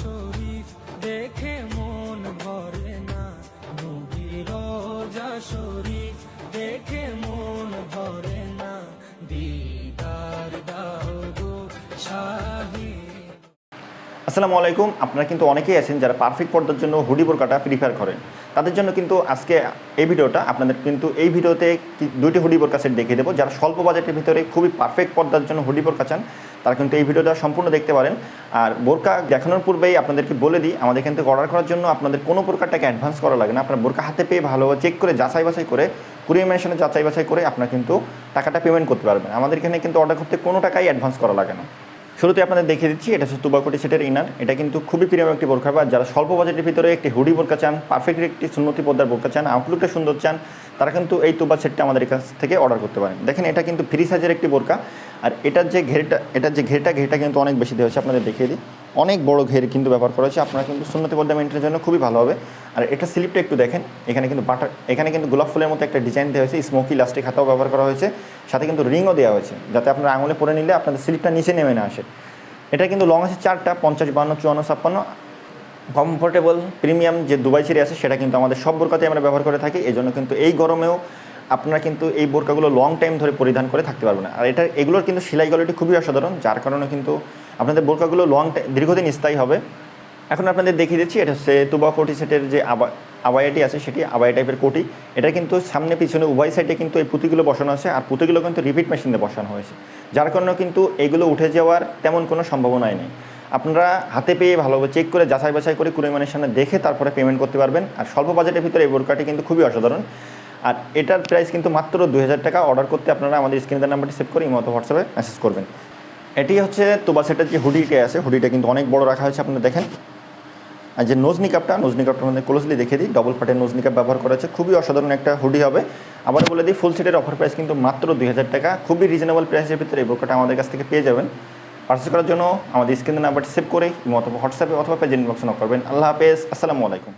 শরীফ দেখে মন ভরে না। নবীর রোজা শরীফ, দেখে মন ভরে না। দিদার দাও গো আসসালামু আলাইকুম। আপনারা কিন্তু অনেকেই আছেন যারা পারফেক্ট পর্দার জন্য হুডি বোরকাটা প্রিফার করেন। তাদের জন্য কিন্তু আজকে এই ভিডিওটা, আপনাদের কিন্তু এই ভিডিওতে দুইটি হুডি বোরকা সেট দেখিয়ে দেবো। যারা স্বল্প বাজেটের ভিতরে খুবই পারফেক্ট পর্দার জন্য হুডি বোরকা চান তারা কিন্তু এই ভিডিওটা সম্পূর্ণ দেখতে পারেন। আর বোরকা দেখানোর পূর্বেই আপনাদেরকে বলে দিই, আমাদের এখান থেকে অর্ডার করার জন্য আপনাদের কোনো প্রকার টাকা অ্যাডভান্স করা লাগে না। আপনার বোরকা হাতে পেয়ে ভালোভাবে চেক করে যাচাই বাছাই করে কুড়িয়ে মেশিনে যাচাই বাছাই করে আপনার কিন্তু টাকাটা পেমেন্ট করতে পারবেন। আমাদের এখানে কিন্তু অর্ডার করতে কোনো টাকাই অ্যাডভান্স করা লাগে না। শুরুতে আপনাদের দেখিয়ে দিচ্ছি, এটা হচ্ছে তুবাকটি সেটের ইনার এটা কিন্তু খুবই প্রিমিয়াম একটি বোরখা বা যারা স্বল্প বাজেটের ভিতরে একটি হুডি বোরকা চান পারফেক্ট একটি সুন্নতি পদ্মার বোরকা চান আউটলুকটা সুন্দর চান, তারা কিন্তু এই তুবা সেটটা আমাদের কাছ থেকে অর্ডার করতে পারেন। দেখেন, এটা কিন্তু ফ্রি সাইজের একটি বোরকা। আর এটার যে ঘেরটা এটার যে ঘেরটা ঘেরটা কিন্তু অনেক বেশি দেওয়া হয়েছে আপনাদের দেখিয়ে দিই। অনেক বড় ঘের কিন্তু ব্যবহার করা হয়েছে আপনারা কিন্তু সুন্নতি পদ্মা মেনটেনের জন্য খুবই ভালো হবে। আর এটা স্লিপটা একটু দেখেন এখানে কিন্তু বাটার এখানে কিন্তু গোলাপ ফুলের মতো একটা ডিজাইন দেওয়া হয়েছে স্মোকি লাস্টিক হাতাও ব্যবহার করা হয়েছে সাথে কিন্তু রিংও দেওয়া হয়েছে যাতে আপনারা আঙুলে পরে নিলে আপনাদের স্লিপটা নিচে নেমে না আসে। এটা কিন্তু লং আছে চারটা পঞ্চাশ বান্ন চুয়ান্ন ছাপ্পান্ন। কমফোর্টেবল প্রিমিয়াম যে দুবাই সিরি আছে সেটা কিন্তু আমাদের সব বোরকাতে আমরা ব্যবহার করে থাকি এই জন্য কিন্তু এই গরমেও আপনারা কিন্তু এই বোরকাগুলো লং টাইম ধরে পরিধান করে থাকতে পারবেন আর এটা, এগুলোর কিন্তু সেলাই কোয়ালিটি খুবই অসাধারণ, যার কারণে কিন্তু আপনাদের বোরকাগুলো লং দীর্ঘদিন স্থায়ী হবে। এখন আপনাদের দেখিয়ে দিচ্ছি, এটা হচ্ছে তুবা কোটি সেটের যে আবা, আবায়াটি আছে, সেটি আবায়া টাইপের কোটি। এটা কিন্তু সামনে পিছনে উভয় সাইডে কিন্তু এই পুঁতিগুলো বসানো আছে, আর পুঁতিগুলো কিন্তু রিপিট মেশিনে বসানো হয়েছে। যার কারণে কিন্তু এগুলো উঠে যাওয়ার তেমন কোনো সম্ভাবনাই নেই। আপনারা হাতে পেয়ে ভালোভাবে চেক করে যাচাই বাছাই করে কুড়িমানের সামনে দেখে তারপরে পেমেন্ট করতে পারবেন। আর স্বল্প বাজেটের ভিতরে এই বোরকাটি কিন্তু খুবই অসাধারণ। আর এটার প্রাইস কিন্তু মাত্র দু হাজার টাকা অর্ডার করতে আপনারা আমাদের স্ক্রিনের নাম্বারটি সেভ করে ইমতো হোয়াটসঅ্যাপে মেসেজ করবেন। এটি হচ্ছে তোবা সেটের যে হুডিটা আছে হুডিটা কিন্তু অনেক বড় রাখা হয়েছে, আপনারা দেখেন। আর যে নোজ নিকাপটা নোজ নিকাপটা আমাদের ক্লোজলি দেখে দিই। ডবল ফাটের নোজ ব্যবহার করা হচ্ছে খুবই অসাধারণ একটা হুডি হবে। আবার বলে দিই ফুল সেটের অফার প্রাইস কিন্তু মাত্র দুই হাজার টাকা। খুবই রিজনেবল প্রাইসের ভিতরে এই বোরকাটা আমাদের কাছ থেকে পেয়ে যাবেন। পার্সেল করার জন্য আমাদের স্ক্রিনের নাম্বারটি সেভ করে অথবা হোয়াটসঅ্যাপে অথবা পেজেন্ট বক্স করবেন। আল্লাহ হাফেজ, আসসালামু আলাইকুম।